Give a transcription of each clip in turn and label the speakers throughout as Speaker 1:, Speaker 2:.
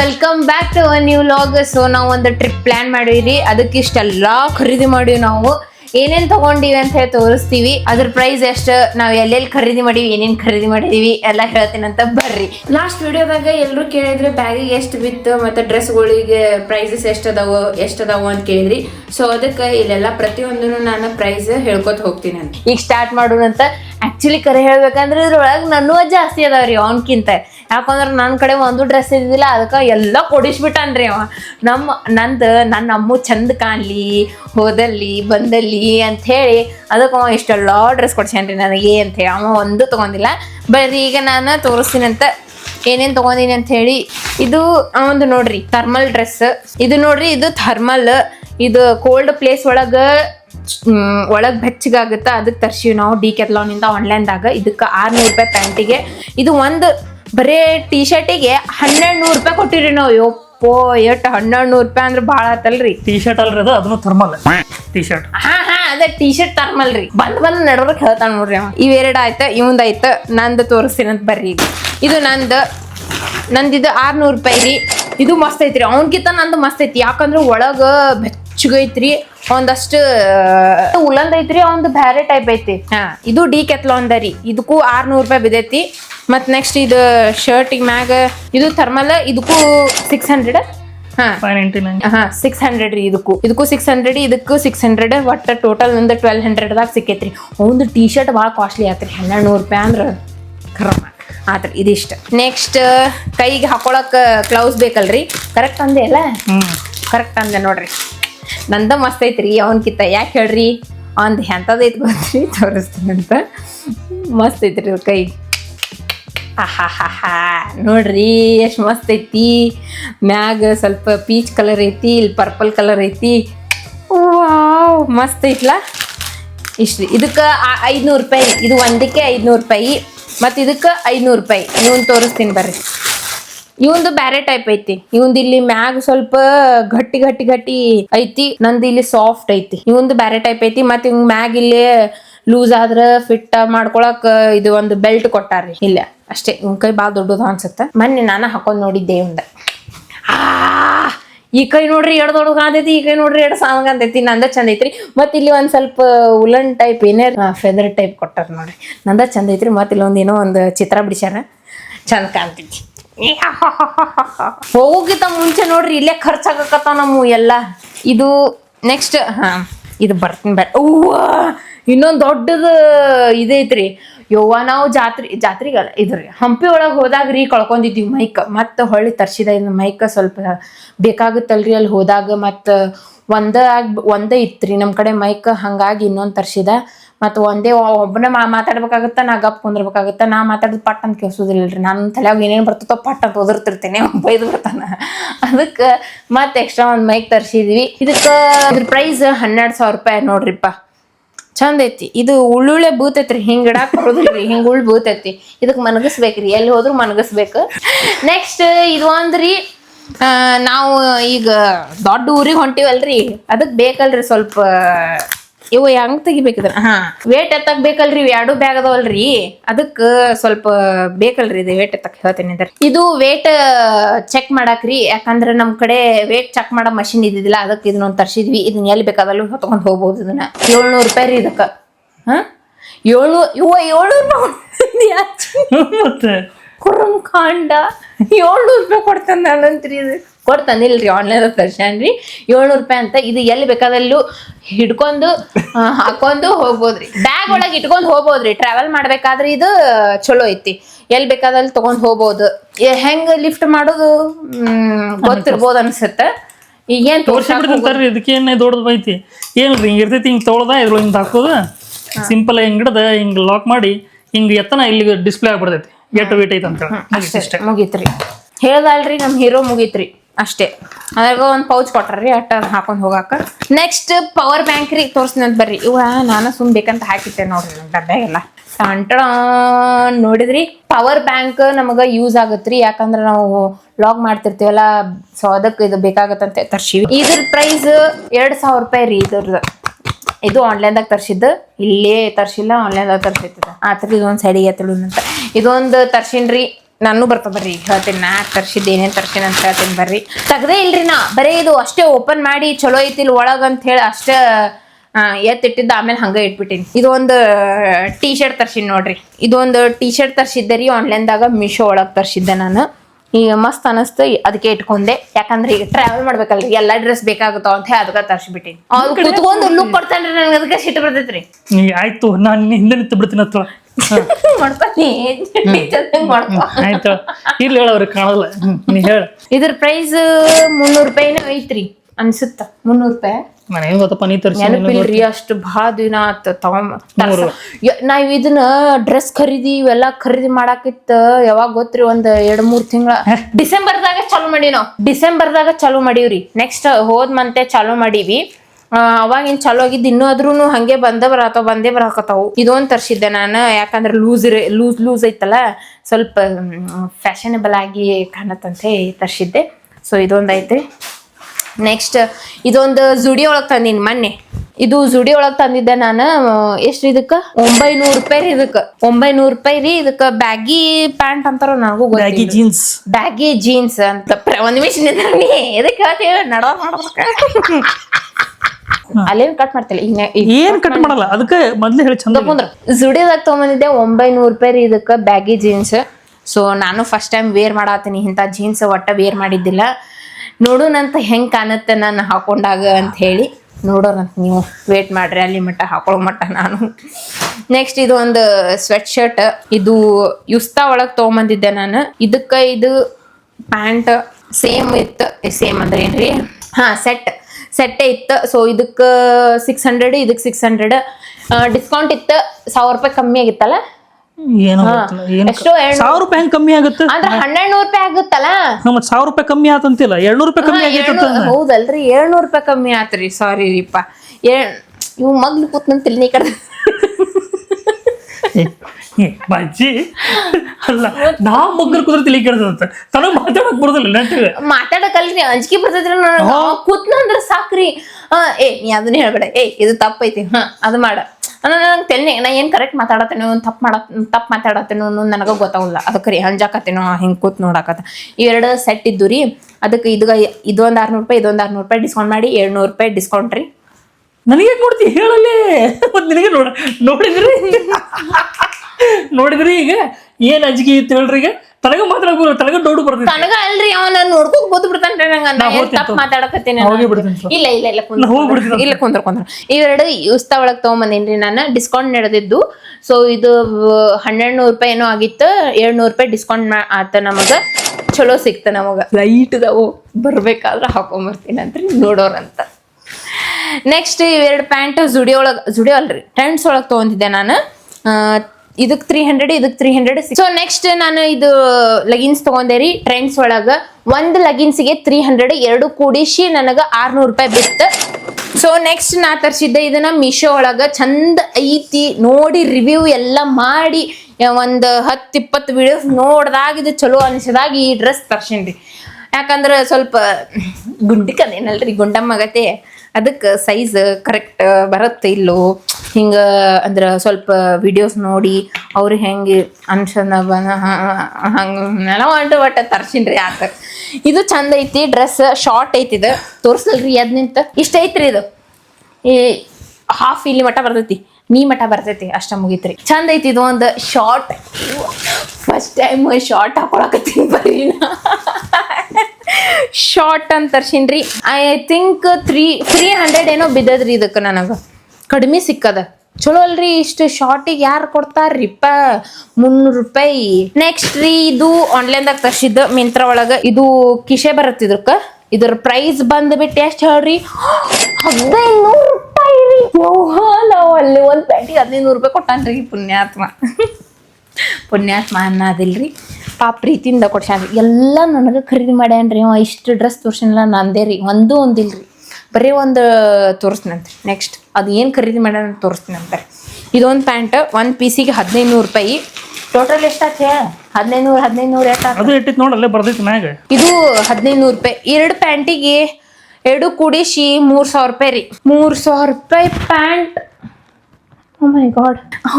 Speaker 1: Welcome back to new vlog so ನಾವು ಒಂದು trip plan ಮಾಡಿದ್ರಿ ಅದಕ್ಕೆ ಇಷ್ಟೆಲ್ಲ ಖರೀದಿ ಮಾಡಿವಿ ನಾವು. ಏನೇನು ತಗೊಂಡಿವಿ ಅಂತ ಹೇಳಿ ತೋರಿಸ್ತೀವಿ. ಅದ್ರ ಪ್ರೈಸ್ ಎಷ್ಟು? ನಾವು ಎಲ್ಲೆಲ್ಲಿ ಖರೀದಿ ಮಾಡಿವಿ ಏನೇನು ಖರೀದಿ ಮಾಡಿದೀವಿ ಎಲ್ಲ ಹೇಳ್ತೀನಂತ ಬರ್ರಿ. ಲಾಸ್ಟ್ ವಿಡಿಯೋದಾಗ ಎಲ್ಲರೂ ಕೇಳಿದ್ರೆ ಬ್ಯಾಗಿಗೆ ಎಷ್ಟು ಬಿತ್ತು ಮತ್ತು ಡ್ರೆಸ್ಗಳಿಗೆ ಪ್ರೈಸಸ್ ಎಷ್ಟು ಅದಾವು ಎಷ್ಟು ಅದಾವು ಅಂತ ಕೇಳಿದ್ರಿ. ಸೊ ಅದಕ್ಕೆ ಇಲ್ಲೆಲ್ಲ ಪ್ರತಿಯೊಂದನ್ನು ನಾನು ಪ್ರೈಸ್ ಹೇಳ್ಕೊತ ಹೋಗ್ತೀನಿ ಅಂತ. ಈಗ ಸ್ಟಾರ್ಟ್ ಮಾಡೋಣಂತ. ಆ್ಯಕ್ಚುಲಿ ಕರೆ ಹೇಳ್ಬೇಕಂದ್ರೆ ಇದ್ರೊಳಗೆ ನನ್ನೂ ಜಾಸ್ತಿ ಅದಾವ್ರಿ ಅವನ್ಕಿಂತ. ಯಾಕಂದ್ರೆ ನನ್ನ ಕಡೆ ಒಂದು ಡ್ರೆಸ್ ಇದ್ದಿಲ್ಲ ಅದಕ್ಕೆ ಎಲ್ಲ ಕೊಡಿಸ್ಬಿಟ್ಟನ್ರಿ ಅವ. ನಮ್ಮ, ನಂದು ನನ್ನ ಅಮ್ಮ ಚಂದ ಕಾಣ್ಲಿ, ಹೋದಲ್ಲಿ, ಬಂದಲ್ಲಿ ಅಂತ ಹೇಳಿ ಅದಕ್ಕೆ ಅವ ಇಷ್ಟೆಲ್ಲ ಡ್ರೆಸ್ ಕೊಡ್ಸ್ಯಾನ್ರಿ ನನಗೆ ಅಂತ ಹೇಳಿ. ಅವ ಒಂದು ತೊಗೊಂಡಿಲ್ಲ. ಬರೀ ಈಗ ನಾನು ತೋರಿಸ್ತೀನಿ ಅಂತ, ಏನೇನ್ ತಗೊಂಡಿನಿ ಅಂತ ಹೇಳಿ. ಇದು ಒಂದು ನೋಡ್ರಿ ಥರ್ಮಲ್ ಡ್ರೆಸ್ ಇದು ನೋಡ್ರಿ, ಇದು ಥರ್ಮಲ್ ಇದು ಕೋಲ್ಡ್ ಪ್ಲೇಸ್ ಒಳಗೆ ಒಳಗೆ ಬೆಚ್ಚಗಾಗುತ್ತ ಅದಕ್ಕೆ ತರ್ಸಿವಿ ನಾವು ಡಿ ಕೆತ್ಲಾನಿಂದ ಆನ್ಲೈನ್ದಾಗ ಇದಕ್ಕೆ ಆರ್ನೂರು ರೂಪಾಯಿ ಪ್ಯಾಂಟಿಗೆ ಇದು ಒಂದು ಬರೇ ಟಿ ಶರ್ಟಿಗೆ ಹನ್ನೆರಡು ನೂರು ರೂಪಾಯಿ ಕೊಟ್ಟಿರಿ ನಾವು. ಯಪ್ಪೋ ಎಷ್ಟು ಹನ್ನೆರಡು ನೂರು ರೂಪಾಯಿ ಅಂದ್ರೆ ಭಾಳ ಆತಲ್ರಿ.
Speaker 2: ಟೀ ಶರ್ಟ್ ಅಲ್ರಿ ಅದು ಅದನ್ನು ಥರ್ಮಲ್ ಟೀ ಶರ್ಟ್
Speaker 1: ಹಾ ಹಾ ಅದೇ ಟಿ ಶರ್ಟ್ ತರ್ಮಲ್ರಿ ಬಂದ್ ಬಂದ್ ನಡ್ರಕ್ ಹೇಳ್ತಾನ ನೋಡ್ರಿ ಅವ. ಇವೆರಡು ಆಯ್ತು ಇವಂದ್ ಆಯ್ತು ನಂದು ತೋರಿಸ್ತೀನಿ ಅಂತ ಬರ್ರಿ ಈಗ. ಇದು ನಂದು ನಂದು ಇದು ಆರ್ನೂರು ರೂಪಾಯಿ ರೀ. ಇದು ಮಸ್ತ್ ಐತ್ರಿ. ಅವನ್ಕಿಂತ ನಂದು ಮಸ್ತ್ ಐತಿ ಯಾಕಂದ್ರೆ ಒಳಗೆ ಬೆಚ್ಚಗೈತ್ರಿ ಒಂದಷ್ಟು ಉಲಂದ್ ಐತ್ರಿ ಒಂದು ಬ್ಯಾರೆ ಟೈಪ್ ಐತಿ. ಹಾ. ಇದು ಡಿ ಕೆತ್ಲಾಂದ ದರಿ ಇದಕ್ಕೂ ಆರ್ನೂರು ರೂಪಾಯಿ ಬಿದೈತಿ ಮತ್ ನೆಕ್ಸ್ಟ್ ಇದು ಶರ್ಟಿಗೆ ಮ್ಯಾಗ ಇದು ಥರ್ಮಲ್ ಇದಕ್ಕೂ ಸಿಕ್ಸ್ ಹಂಡ್ರೆಡ್ ಹಾ. ಸಿಕ್ಸ್ ಹಂಡ್ರೆಡ್ ರೀ ಇದಕ್ಕೂ. ಇದಕ್ಕೂ ಸಿಕ್ಸ್ ಹಂಡ್ರೆಡ್ ಇದಕ್ಕೂ ಸಿಕ್ಸ್ ಹಂಡ್ರೆಡ್ ಒಟ್ಟ ಟೋಟಲ್ ಒಂದು ಟ್ವೆಲ್ ಹಂಡ್ರೆಡ್ದಾಗ ಸಿಕ್ಕೈತ್ರಿ. ಒಂದು ಟಿ ಶರ್ಟ್ ಭಾಳ ಕಾಸ್ಟ್ಲಿ ಆತ್ರಿ. ಹನ್ನೆರಡು ನೂರು ರೂಪಾಯಿ ಅಂದ್ರೆ ಕರಮ ಆತ್ರಿ ಇದಿಷ್ಟ. ನೆಕ್ಸ್ಟ್ ಕೈಗೆ ಹಾಕೊಳಕ್ ಕ್ಲೌಸ್ ಬೇಕಲ್ರಿ? ಕರೆಕ್ಟ್ ಅಂದೆ ಅಲ್ಲ?
Speaker 2: ಹ್ಮ್.
Speaker 1: ಕರೆಕ್ಟ್ ಅಂದೆ ನೋಡ್ರಿ. ನಂದ ಮಸ್ತ್ ಐತ್ರಿ ಅವನ್ಕಿತ್ತ ಯಾಕೆ ಹೇಳ್ರಿ? ಅವ್ನ್ದು ಎಂಥದೈತಿ ಗೊತ್ತ್ರಿ, ತೋರಿಸ್ತೀನಿ ಅಂತ. ಮಸ್ತ್ ಐತ್ರಿ ಕೈ. ಹಾ ನೋಡ್ರಿ, ಎಷ್ಟು ಮಸ್ತ್ ಐತಿ. ಮ್ಯಾಗ ಸ್ವಲ್ಪ ಪೀಚ್ ಕಲರ್ ಐತಿ ಇಲ್ಲಿ ಪರ್ಪಲ್ ಕಲರ್ ಐತಿ. ವಾವ್, ಮಸ್ತ್ ಐತ್ಲಾ? ಇಷ್ಟ್ರಿ, ಇದಕ್ಕೆ ಐದುನೂರು ರೂಪಾಯಿ, ಇದು ಒಂದಕ್ಕೆ ಐದುನೂರು ರೂಪಾಯಿ. ಮತ್ತು ಇದಕ್ಕೆ ಐದುನೂರು ರೂಪಾಯಿ, ಇನ್ನೊಂದು ತೋರಿಸ್ತೀನಿ ಬರ್ರಿ. ಇವಂದು ಬ್ಯಾರೆ ಟೈಪ್ ಐತಿ. ಇವಂದ್ ಇಲ್ಲಿ ಮ್ಯಾಗ್ ಸ್ವಲ್ಪ ಗಟ್ಟಿ ಗಟ್ಟಿ ಗಟ್ಟಿ ಐತಿ, ನಂದು ಇಲ್ಲಿ ಸಾಫ್ಟ್ ಐತಿ. ಇವಂದು ಬ್ಯಾರೆ ಟೈಪ್ ಐತಿ, ಮತ್ತೆ ಇವ್ ಮ್ಯಾಗ್ ಇಲ್ಲಿ ಲೂಸ್ ಆದ್ರ ಫಿಟ್ ಮಾಡ್ಕೊಳಕ್ ಇದು ಒಂದು ಬೆಲ್ಟ್ ಕೊಟ್ಟಾರ್ರಿ ಇಲ್ಲ. ಅಷ್ಟೇ ಇವ್ ಕೈ ಭಾಳ ದೊಡ್ಡದು ಅನ್ಸುತ್ತೆ. ಮೊನ್ನೆ ನಾನು ಹಾಕೊಂಡ್ ನೋಡಿದ್ದೆ ಇವಂದ. ಆ, ಈ ಕೈ ನೋಡ್ರಿ ಎರಡು ದೊಡ್ಡ ಕಾಂತೈತಿ ಈ ಕೈ ನೋಡ್ರಿ ಎರಡು ಸಾಂಗ್ ಅಂತೈತಿ ನಂದ ಚಂದ ಐತ್ರಿ. ಮತ್ತೆ ಇಲ್ಲಿ ಒಂದ್ ಸ್ವಲ್ಪ ಉಲನ್ ಟೈಪ್ ಏನೇ ಫೆದರ್ ಟೈಪ್ ಕೊಟ್ಟಾರ ನೋಡ್ರಿ. ನಂದ ಚಂದ ಐತ್ರಿ, ಮತ್ತೆ ಇಲ್ಲಿ ಒಂದ್ ಏನೋ ಒಂದು ಚಿತ್ರ ಬಿಡಿಸ್ಯಾರ. ಚಂದ ಕಾಣ್ತೈತಿ. ಹೋಗಿತ್ತ ಮುಂಚೆ ನೋಡ್ರಿ, ಇಲ್ಲೇ ಖರ್ಚಾಗಕತ್ತಾವ ನಮ್ಮ ಎಲ್ಲ. ಇದು ನೆಕ್ಸ್ಟ್ ಹಾ, ಇದು ಬರ್ತೀನಿ ಬರ್ ಇನ್ನೊಂದು ದೊಡ್ಡದು ಇದೈತ್ರಿ. ಯವ್ವ, ನಾವು ಜಾತ್ರೆ, ಜಾತ್ರೆಗಲ್ಲ ಇದ್ರಿ ಹಂಪಿ ಒಳಗೆ ಹೋದಾಗ ರೀ ಕಳ್ಕೊಂಡಿದ್ವಿ ಮೈಕ್ ಮತ್ತೆ ಹೊಳ್ಳಿ ತರ್ಸಿದ ಇದು ಮೈಕ್ ಸ್ವಲ್ಪ ಬೇಕಾಗುತ್ತಲ್ರಿ ಅಲ್ಲಿ ಹೋದಾಗ. ಮತ್ತು ಒಂದ ಆಗಿ, ಒಂದೇ ಇತ್ರಿ ನಮ್ಮ ಕಡೆ ಮೈಕ್ ಹಂಗಾಗಿ ಇನ್ನೊಂದು ತರ್ಸಿದ. ಮತ್ತು ಒಂದೇ ಒಬ್ಬನೇ ಮಾತಾಡ್ಬೇಕಾಗತ್ತ, ನಾ ಗಪ್ ಕುಂದ್ರಬೇಕಾಗತ್ತ, ನಾ ಮಾತಾಡಿದ್ ಪಟ್ ಅಂತ ಕೇಳಿಸೋದಿಲ್ಲರಿ ನನ್ನ ತಲೆಯಾಗ ಏನೇನು ಬರ್ತದೋ ಪಟ್ ಅಂತ ಓದಿರ್ತಿರ್ತೇನೆ ಬೈದು ಬರ್ತಾನ. ಅದಕ್ಕೆ ಮತ್ತೆ ಎಕ್ಸ್ಟ್ರಾ ಒಂದು ಮೈಕ್ ತರ್ಸಿದ್ವಿ. ಇದಕ್ಕೆ ಇದ್ರ ಪ್ರೈಸ್ ಹನ್ನೆರಡು ಸಾವಿರ ರೂಪಾಯಿ ನೋಡ್ರಿಪ್ಪ. ಚಂದ ಐತಿ. ಇದು ಉಳ್ಳುಳ್ಳೆ ಬೂತೈತ್ರಿ ಹಿಂಗ್ ಇಡಾಕ್ ಬರೋದಿಲ್ರಿ ಹಿಂಗ್ ಬೂತ್ ಬೂತೈತಿ ಇದಕ್ ಮನಗಸ್ಬೇಕ್ರಿ. ಎಲ್ಲಿ ಹೋದ್ರು ಮನಗಸ್ಬೇಕು. ನೆಕ್ಸ್ಟ್ ಇದು ಒಂದ್ರಿ ನಾವು ಈಗ ದೊಡ್ಡ ಊರಿಗೆ ಹೊಂಟಿವಲ್ರಿ. ಅದಕ್ಕೆ ಬೇಕಲ್ರಿ ಸ್ವಲ್ಪ ಇವು ಹೆಂಗ್ ತೆಗಿಬೇಕಿದ್ರ? ಹಾ. ವೇಟ್ ಎತ್ತಕ್ ಬೇಕಲ್ರಿ ಎರಡು ಬ್ಯಾಗ್ ಅದಾವಲ್ರಿ. ಅದಕ್ಕ ಸ್ವಲ್ಪ ಬೇಕಲ್ರಿ ಇದು ವೇಟ್ ಎತ್ತಕ್ ಹೇಳ್ತೇನೆ ಅಂದ್ರೆ ಇದು ವೇಟ್ ಚೆಕ್ ಮಾಡಾಕ್ರಿ. ಯಾಕಂದ್ರ ನಮ್ ಕಡೆ ವೇಟ್ ಚೆಕ್ ಮಾಡೋ ಮಷಿನ್ ಇದ್ದಿದ್ದಿಲ್ಲ ಅದಕ್ಕೆ ಇದನ್ನೊಂದು ತರ್ಸಿದ್ವಿ. ಇದನ್ನ ಎಲ್ಲಿ ಬೇಕಾದಲ್ಲೂ ಹೊತ್ಕೊಂಡ್ ಹೋಗ್ಬೋದು ಇದನ್ನ. ಏಳ್ನೂರು ರೂಪಾಯಿ ರೀ ಇದಕ್ಕ. ಹಾ? ಏಳ್ನೂರು ಇವ ಏಳ್ನೂರು ಕಾಂಡ. ಏಳ್ನೂರು ರೂಪಾಯಿ ಕೊಡ್ತಾನೆ ನಾನಂತ್ರಿ ಇದು. ಕೊಡ್ತಾನಿಲ್ರಿ ಆನ್ಲೈನ್ ತರ್ಸ್ಯಾನ್ರಿ ಏಳ್ನೂರು ರೂಪಾಯಿ ಅಂತ. ಇದು ಎಲ್ಲಿ ಬೇಕಾದಲ್ಲೂ ಹಿಡ್ಕೊಂಡು ಹಾಕೊಂಡು ಹೋಗ್ಬೋದ್ರಿ. ಬ್ಯಾಗ್ ಒಳಗೆ ಇಟ್ಕೊಂಡು ಹೋಗ್ಬೋದ್ರಿ. ಟ್ರಾವೆಲ್ ಮಾಡ್ಬೇಕಾದ್ರೆ ಇದು ಚಲೋ ಐತಿ. ಎಲ್ಲಿ ಬೇಕಾದಲ್ಲಿ ತಗೊಂಡ್ ಹೋಗ್ಬೋದು. ಹೆಂಗ್ ಲಿಫ್ಟ್ ಮಾಡೋದು? ಗೊತ್ತಿರ್ಬೋದು ಅನ್ಸುತ್ತೆ.
Speaker 2: ಈಗ ಏನ್ ಇದಕ್ಕೇನು ದೊಡ್ಡದು ಐತಿ ಏನ್ರಿ ಹಿಂಗ್ ಇರ್ತೈತಿ ಹಿಂಗ್ ತೊಳ್ದ ಇದ್ರ ಹಿಂಗ್ ಹಾಕೋದು ಸಿಂಪಲ್ ಹಿಂಗ್ ಹಿಡ್ದ ಹಿಂಗ್ ಲಾಕ್ ಮಾಡಿ ಹಿಂಗ್ ಎತ್ತನ ಇಲ್ಲಿ ಡಿಸ್ಪ್ಲೇ ಆಗ್ಬಿಡ್ತೈತಿ. ಎಟ್ ವೇಟ್ ಐತೆ ಅಂತ ಹೇಳಿ ಮುಗೀತು
Speaker 1: ಮುಗೀತ್ರಿ. ಹೇಳ್ದಲ್ರಿ ನಮ್ ಹೀರೋ ಮುಗೀತ್ರಿ. ಅಷ್ಟೇ. ಅದ್ರಾಗ ಒಂದ್ ಪೌಚ್ ಕೊಟ್ರಿ ಅಟ್ಟ ಹಾಕೊಂಡ್ ಹೋಗಾಕ. ನೆಕ್ಸ್ಟ್ ಪವರ್ ಬ್ಯಾಂಕ್ ರೀ ತೋರಿಸ್ತೀನಿ ಅಂತ ಬರ್ರಿ. ಇವ ನಾನು ಸುಮ್ ಬೇಕಂತ ಹಾಕಿಟ್ಟೆ ನೋಡ್ರಿ ನಮ್ ಡಬ್ಬ್ಯಾಗೆಲ್ಲ ಅಂಟಣ ನೋಡಿದ್ರಿ ಪವರ್ ಬ್ಯಾಂಕ್ ನಮಗ ಯೂಸ್ ಆಗುತ್ತೆ ಯಾಕಂದ್ರ ನಾವು ಲಾಗ್ ಮಾಡ್ತಿರ್ತೀವಲ್ಲ ಸೊ ಅದಕ್ಕೆ ಇದು ಬೇಕಾಗತ್ತಂತ ತರ್ಸಿವಿ. ಇದ್ರ ಪ್ರೈಸ್ ಎರಡ್ ಸಾವಿರ ರೂಪಾಯಿ ರೀ ಇದ್ರದ್ದು ಇದು ಆನ್ಲೈನ್ದಾಗ ತರ್ಸಿದ್ದು. ಇಲ್ಲೇ ತರ್ಸಿಲ್ಲ ಆನ್ಲೈನ್ದಾಗ ತರ್ಸಿರ್ತದ ಆತ್ರ ಇದೊಂದು ಸೈಡಿಗೆ ಎತ್ತಳು ಅಂತ ಇದೊಂದು ತರ್ಸಿನ್ರಿ. ನಾನು ಬರ್ತ ಬರ್ರಿ ಹೇಳ್ತೀನಿ ನಾ ತರ್ಸಿದ್ದು ಏನೇನು ತರ್ಸೀನಿ ಅಂತ ಹೇಳ್ತೀನಿ ಬರ್ರಿ. ತೆಗ್ದೇ ಇಲ್ರಿ ನಾ ಬರೀ ಇದು ಅಷ್ಟೇ ಓಪನ್ ಮಾಡಿ ಚಲೋ ಐತಿಲ್ ಒಳಗ ಅಂತ ಹೇಳಿ ಅಷ್ಟೇ ಎತ್ತಿಟ್ಟಿದ್ದು ಆಮೇಲೆ ಹಂಗೆ ಇಟ್ಬಿಟ್ಟಿನಿ. ಇದೊಂದು ಟೀ ಶರ್ಟ್ ತರ್ಸಿನಿ ನೋಡ್ರಿ. ಇದೊಂದು ಟೀ ಶರ್ಟ್ ತರ್ಸಿದ್ದೆ ರೀ ಆನ್ಲೈನ್ದಾಗ ಮೀಶೋ ಒಳಗೆ ತರ್ಸಿದ್ದೆ ನಾನು. ಈಗ ಮಸ್ತ್ ಅನಿಸ್ತು ಅದಕ್ಕೆ ಇಟ್ಕೊಂಡೆ. ಯಾಕಂದ್ರೆ ಈಗ ಟ್ರಾವೆಲ್ ಮಾಡ್ಬೇಕಲ್ರಿ ಎಲ್ಲಾ ಡ್ರೆಸ್ ಬೇಕಾಗುತ್ತ ಅಂತ ಹೇಳಿ ಅದಕ್ಕೆ ತರ್ಸಿಬಿಟ್ಟಿನಿ. ಕುತ್ಕೊಂಡು ಲುಕ್ ಕೊಡ್ತಾನ್ರಿ ನನಗೆ ಅದಕ್ಕೆ ಸಿಟ್ಟು ಬರ್ತೈತ್ರಿ.
Speaker 2: ಆಯ್ತು ನಾನು ಹಿಂದೆ ನಿಂತು ಬಿಡ್ತೀನಿ ಆಯ್ತು ಇರ್ಲಿ ಹೇಳ ಅವ್ರಿಗೆ ಕಾಣಲ್ಲ. ನೀ ಹೇಳ.
Speaker 1: ಇದ್ರ ಪ್ರೈಸ್ ಮುನ್ನೂರು ರೂಪಾಯಿನ ಐತ್ರಿ ಅನ್ಸುತ್ತ. ಮುನ್ನೂರು ರೂಪಾಯಿ.
Speaker 2: ನಾನು ಹೆಂಗ್ ಗೊತ್ತಪ್ಪ ನೀ ತರ್ಸಿ
Speaker 1: ನೆನಪಿಲ್ರಿ ಅಷ್ಟು ಭಾಳ ದಿನ ಆತ ಯ- ನಾವ್ ಇದನ್ನ ಡ್ರೆಸ್ ಖರೀದಿ ಇವೆಲ್ಲ ಖರೀದಿ ಮಾಡಾಕಿತ್ತ ಯಾವಾಗ ಗೊತ್ತ್ರಿ ಒಂದ್ ಎರಡ್ ಮೂರ್ ತಿಂಗಳ. ಡಿಸೆಂಬರ್ದಾಗ ಚಾಲು ಮಾಡಿ ನಾವು. ಡಿಸೆಂಬರ್ದಾಗ ಚಾಲು ಮಾಡೀವ್ರಿ. ನೆಕ್ಸ್ಟ್ ಹೋದ್ ಮಂತೆ ಚಾಲು ಮಾಡೀವಿ. ಅವಾಗಿನ್ ಚಾಲು ಆಗಿದ್ದು ಇನ್ನೂ ಆದ್ರೂ ಹಂಗೆ ಬಂದ ಅಥವಾ ಬಂದೇ ಬರಾಕತ್ತಾವು. ಇದೊಂದ್ ತರ್ಸಿದ್ದೆ ನಾನು ಯಾಕಂದ್ರೆ ಲೂಸ್ ಲೂಸ್ ಲೂಸ್ ಐತಲ್ಲ ಸ್ವಲ್ಪ ಫ್ಯಾಷನಬಲ್ ಆಗಿ ಕಾಣತ್ತಂತೆ ತರ್ಸಿದ್ದೆ. ಸೊ ಇದೊಂದ್ ಐತ್ರಿ. ನೆಕ್ಸ್ಟ್ ಇದೊಂದು ಜುಡಿ ಒಳಗೆ ತಂದೀನಿ ಮೊನ್ನೆ. ಇದು ಜುಡಿ ಒಳಗೆ ತಂದಿದ್ದೆ ನಾನು ಎಷ್ಟು ಇದಕ್ಕೆ? ಒಂಬೈನೂರು ರೂಪಾಯಿ ರೀ ಇದಕ್ಕೆ. ಒಂಬೈನೂರು ರೂಪಾಯಿ ರೀ ಇದಕ್ಕೆ ಬ್ಯಾಗಿ ಪ್ಯಾಂಟ್ ಅಂತಾರ ನನಗೂ
Speaker 2: ಬ್ಯಾಗಿ ಜೀನ್ಸ್.
Speaker 1: ಬ್ಯಾಗಿ ಜೀನ್ಸ್ ಅಂತ. ಒಂದು ನಿಮಿಷ. ಎದಕ್ಕೆ ಹೇಳ್ತೀವಿ ನಡೋ ಮಾಡ್ಬೇಕ ಅಲ್ಲೇನ್ ಕಟ್ ಮಾಡ್ತಿಲ್ಲ.
Speaker 2: ಏನ್ ಕಟ್ ಮಾಡಲ್ಲ. ಅದಕ್ಕೆ ಮೊದ್ಲು ಹೇಳಿ ಚಂದ
Speaker 1: ಕುಂದ್ರ ಜುಡಿಯೋದಾಗ ತೊಗೊಂಬಂದಿದ್ದೆ ಒಂಬೈನೂರು ರೂಪಾಯಿ ಇದಕ್ಕೆ ಬ್ಯಾಗಿ ಜೀನ್ಸ್ ಸೊ ನಾನು ಫಸ್ಟ್ ಟೈಮ್ ವೇರ್ ಮಾಡತ್ತೀನಿ ಇಂಥ ಜೀನ್ಸ್ ಒಟ್ಟ ವೇರ್ ಮಾಡಿದ್ದಿಲ್ಲ. ನೋಡೋಣಂತ ಹೆಂಗ್ ಕಾಣುತ್ತೆ ನಾನು ಹಾಕೊಂಡಾಗ ಅಂತ ಹೇಳಿ. ನೋಡೋಣಂತ ನೀವು ವೇಟ್ ಮಾಡ್ರಿ. ಅಲ್ಲಿ ಮಟ್ಟ ಹಾಕೊಳ್ಳೋ ಮಟ್ಟ ನಾನು. ನೆಕ್ಸ್ಟ್ ಇದು ಒಂದು ಸ್ವೆಟ್ ಶರ್ಟ್ ಇದು ಯುಸ್ತಾ ಒಳಗೆ ತೊಗೊಂಬಂದಿದ್ದೆ ನಾನು. ಇದಕ್ಕೆ ಇದು ಪ್ಯಾಂಟ್ ಸೇಮ್ ಇತ್ತು ಸೇಮ್ ಅಂದ್ರೆ ಏನ್ರಿ? ಹಾ ಸೆಟ್ ಸೆಟ್ಟೇ ಇತ್ತು. ಸೊ ಇದಕ್ಕೆ ಸಿಕ್ಸ್ ಹಂಡ್ರೆಡ್ ಇದಕ್ಕೆ ಸಿಕ್ಸ್ ಹಂಡ್ರೆಡ್ ಡಿಸ್ಕೌಂಟ್ ಇತ್ತು. ಸಾವಿರ ರೂಪಾಯಿ ಕಮ್ಮಿ ಆಗಿತ್ತಲ್ಲ? ಎಷ್ಟೋ
Speaker 2: ಸಾವಿರ ರೂಪಾಯಿ ಹೆಂಗ್ ಕಮ್ಮಿ ಆಗುತ್ತೆ?
Speaker 1: ಅಂದ್ರೆ ಹನ್ನೆರಡು ನೂರು ರೂಪಾಯಿ ಆಗುತ್ತಲ್ಲ?
Speaker 2: ನಮ್ಮ ಸಾವಿರ ರೂಪಾಯಿ ಕಮ್ಮಿ ಆತಂತಿಲ್ಲ. ಎರಡ್ನೂರು ರೂಪಾಯಿ ಕಮ್ಮಿ ಆಗೈತೆ
Speaker 1: ಹೌದಲ್ರಿ. ಏಳ್ನೂರು ರೂಪಾಯಿ ಕಮ್ಮಿ ಆತ್ರಿ. ಸಾರಿ ರೀಪಾ ಇವ್ ಮಗ್ಲು ಕೂತ್ನಂತ ನೀ ಕಡೆ
Speaker 2: ಬಜ್ಜಿ ಅಲ್ಲ ನಾ ಮಗ್ಗರ್ ಕುದ್ರ ತಿಳಿ ಕೇಳ್ತದಂತ ತನ ಮಾತಾಡಕ್ ಬರುದಿಲ್ಲ ನೆಟ್ಟಿಗೆ
Speaker 1: ಮಾತಾಡಕಲ್ರಿ ಅಂಜಿಕೆ ಬರ್ತೈತ್ರಿ ನನಗ ಕೂತ್ನ ಅಂದ್ರ ಸಾಕ್ರಿ. ಹಾ ಏ ನೀ ಅದನ್ನ ಹೇಳ್ಬೇಡ. ಏ ಇದು ತಪ್ಪೈತಿ. ಹಾ ಅದು ಮಾಡ. ನಂಗೆ ತೆಲ್ನೆ ನಾ ಏನು ಕರೆಕ್ಟ್ ಮಾತಾಡತ್ತೇನೋ ತಪ್ಪು ಮಾಡ ತಪ್ಪು ಮಾತಾಡತ್ತೇನೋ ಅನ್ನೋ ನನಗೆ ಗೊತ್ತಾಗಲ್ಲ ಅದಕ್ಕೆ ರೀ ಅಂಜಾಕತ್ತೇನೋ ಹಿಂಗೆ ಕೂತ್ ನೋಡಾಕತ್ತ. ಇವೆರಡು ಸೆಟ್ ಇದ್ದು ರೀ ಅದಕ್ಕೆ ಇದು ಇದೊಂದು ಆರ್ನೂರು ರೂಪಾಯಿ ಇದೊಂದು ಆರ್ನೂರು ರೂಪಾಯಿ ಡಿಸ್ಕೌಂಟ್ ಮಾಡಿ ಏಳ್ನೂರು ರೂಪಾಯಿ ಡಿಸ್ಕೌಂಟ್ ರೀ.
Speaker 2: ನನಗೆ ನೋಡ್ತಿ ಹೇಳಲ್ಲೇ ಒಂದ್ ನಿನಗೆ ನೋಡ ನೋಡಿದ್ರಿ? ನೋಡಿದ್ರಿ ಈಗ? ಏನ್ ಅಂಜಿಕೆ ಇತ್ತು ಹೇಳ್ರಿ ಈಗ? ತನಗ ಮಾತ್ರ ತನಗ ಡೌಟ್ ಬರ್ತೈತಿ.
Speaker 1: ತನಗ ಅಲ್ರಿ ಅವ ನಾನು ಕೂತ್ ಬಿಡ್ತಾನ್ರಿ ನಂಗ ನಾ ಏನ್ ತಪ್ಪು ಮಾತಾಡಕತ್ತೀನಿ ಇಲ್ಲ ಇಲ್ಲ ಇಲ್ಲ
Speaker 2: ಬಿಡ್ತೀನಿ
Speaker 1: ಕುಂದ್ರ ಇಲ್ಲ ಕುಂದ್ರ ಕುಂದ್ರ ಇವೆರಡು ಉಸ್ತಾ ಒಳಗ್ ತಗೊಂಬಂದೇನ್ರಿ ನಾನು. ಡಿಸ್ಕೌಂಟ್ ನಡೆದಿದ್ದು. ಸೊ ಇದು ಹನ್ನೆರಡು ನೂರು ರೂಪಾಯಿ ಏನೋ ಆಗಿತ್ತು. ಏಳ್ನೂರು ರೂಪಾಯಿ ಡಿಸ್ಕೌಂಟ್ ಆತ ನಮಗ. ಚಲೋ ಸಿಕ್ತ ನಮಗ. ಲೈಟ್ ಬರ್ಬೇಕಾದ್ರೆ ಹಾಕೊಂಬರ್ತೀನಿ ಅಂತ ನೋಡೋರಂತ. ನೆಕ್ಸ್ಟ್ ಇವೆರಡು ಪ್ಯಾಂಟ್ ಜುಡಿಯೋ ಒಳಗೆ ಜುಡಿಯೋ ಅಲ್ರಿ ಟ್ರೆಂಡ್ಸ್ ಒಳಗೆ ತಗೊಂಡಿದ್ದೆ ನಾನು. ಇದಕ್ಕೆ ತ್ರೀ ಹಂಡ್ರೆಡ್ ಇದಕ್ಕೆ ತ್ರೀ ಹಂಡ್ರೆಡ್ ಸೊ ನೆಕ್ಸ್ಟ್ ನಾನು ಇದು ಲಗಿನ್ಸ್ ತೊಗೊಂಡೆ ರೀ ಟ್ರೆಂಡ್ಸ್ ಒಳಗೆ. ಒಂದು ಲಗಿನ್ಸ್ಗೆ ತ್ರೀ ಹಂಡ್ರೆಡ್ ಎರಡು ಕೂಡಿಸಿ ನನಗೆ ಆರ್ನೂರು ರೂಪಾಯಿ ಬಿತ್ತು. ಸೊ ನೆಕ್ಸ್ಟ್ ನಾ ತರಿಸಿದ್ದೆ ಇದನ್ನ ಮೀಶೋ ಒಳಗೆ. ಚಂದ ಐತಿ, ನೋಡಿ ರಿವ್ಯೂ ಎಲ್ಲ ಮಾಡಿ ಒಂದು ಹತ್ತು ಇಪ್ಪತ್ತು ವಿಡಿಯೋಸ್ ನೋಡ್ದಾಗ ಇದು ಚಲೋ ಅನಿಸಿದಾಗ ಈ ಡ್ರೆಸ್ ತರ್ಸೀನಿ ಯಾಕಂದ್ರೆ ಸ್ವಲ್ಪ ಗುಂಡಿಕದೇನಲ್ರಿ, ಗುಂಡಮ್ಮಗತೆ. ಅದಕ್ಕೆ ಸೈಜ್ ಕರೆಕ್ಟ್ ಬರುತ್ತೆ ಇಲ್ಲೋ? ಹಿಂಗೆ ಅಂದ್ರೆ ಸ್ವಲ್ಪ ವಿಡಿಯೋಸ್ ನೋಡಿ ಅವ್ರು ಹೆಂಗೆ ಅನ್ಸನ ಬನ ಹಂಗೆ ಒಟ್ಟು ಒಟ್ಟು ತರ್ಸಿನ್ರಿ ಆತ. ಇದು ಚಂದ ಐತಿ ಡ್ರೆಸ್ ಶಾರ್ಟ್ ಐತಿ ಇದು. ತೋರಿಸಲ್ರಿ ಅದ್ ನಿಂತ. ಇಷ್ಟ ಐತ್ರಿ ಇದು? ಈ ಹಾಫ್ ಇಲ್ಲಿ ಮಟ್ಟ ಬರ್ತೈತಿ. ನೀ ಮಠ ಬರ್ತೈತಿ, ಅಷ್ಟ ಮುಗೀತ್ರಿ. ಚಂದ ಐತಿ ಇದು ಒಂದು ಶಾರ್ಟ್ ಫಸ್ಟ್ ಟೈಮ್ ಶಾರ್ಟ್ ಹಾಕೊಳಕತ್ತೀನಿ ಬರೀ ಶಾರ್ಟ್ ಅಂತ ತರ್ಸಿನ್ರಿ. I think three three hundred ಏನೋ ಬಿದ್ದದ್ರಿ ಇದಕ್ಕೆ ನನಗೆ. ಕಡಿಮೆ ಸಿಕ್ಕದ. ಚಲೋ ಅಲ್ರಿ, ಇಷ್ಟು ಶಾರ್ಟಿಗೆ ಯಾರು ಕೊಡ್ತಾರ್ರಿಪ್ಪ ಮುನ್ನೂರು ರೂಪಾಯಿ. ನೆಕ್ಸ್ಟ್ ರೀ ಇದು ಆನ್ಲೈನ್ದಾಗ ತರ್ಸಿದ್ದು ಮಿಂತ್ರ ಒಳಗೆ. ಇದು ಕಿಶೆ ಬರುತ್ತೆ ಇದಕ್ಕೆ ಇದ್ರ ಪ್ರೈಸ್ ಬಂದ್ಬಿಟ್ಟು ಎಷ್ಟು ಹೇಳ್ರಿ? ಹದಿನೈದು ನೂರು ರೂಪಾಯಿ ರೀ. ನಾವು ಅಲ್ಲಿ ಒಂದು ಪ್ಯಾಂಟಿಗೆ ಹದಿನೈದು ನೂರು ರೂಪಾಯಿ ಕೊಟ್ಟಾನ್ರಿ ಪುಣ್ಯಾತ್ಮ. ಪುಣ್ಯಾತ್ಮ ಅನ್ನೋದಿಲ್ರಿ. ಪಾಪ ಪ್ರೀತಿಯಿಂದ ಕೊಡ್ಸ್ಯಾನ್ರಿ. ಎಲ್ಲ ನನಗೆ ಖರೀದಿ ಮಾಡ್ಯಾನ್ರಿ ಅವ. ಇಷ್ಟು ಡ್ರೆಸ್ ತೋರ್ಸಿನಲ್ಲ ನಂದೇ ರೀ. ಒಂದೂ ಒಂದಿಲ್ರಿ. ಬರೀ ಒಂದು ತೋರಿಸ್ನಂತ್ರಿ. ನೆಕ್ಸ್ಟ್ ಅದು ಏನು ಖರೀದಿ ಮಾಡ್ಯಾನ ಅಂತ ತೋರಿಸ್ತೀನಂತೆ ಇದೊಂದು ಪ್ಯಾಂಟ್ ಒಂದು ಪೀಸಿಗೆ ಹದಿನೈದು ನೂರು ರೂಪಾಯಿ. ಟೋಟಲ್ ಎಷ್ಟಾಯ್ತು ಹೇಳ ಹದಿನೈದು ನೂರು ಹದಿನೈದು ನೂರು
Speaker 2: ಅದು ಇಟ್ಟಿತ್ ನೋಡಲ್ಲೇ ಬರ್ದೈತಿ ಮ್ಯಾಗ.
Speaker 1: ಇದು ಹದಿನೈದು ನೂರು ರೂಪಾಯಿ. ಎರಡು ಪ್ಯಾಂಟಿಗೆ ಎರಡು ಕೂಡಿಸಿ ಮೂರು ಸಾವಿರ ರೂಪಾಯಿ ರೀ. ಮೂರು ಸಾವಿರ ರೂಪಾಯಿ ಪ್ಯಾಂಟ್. ಓ ಮೈ ಗಾಡ್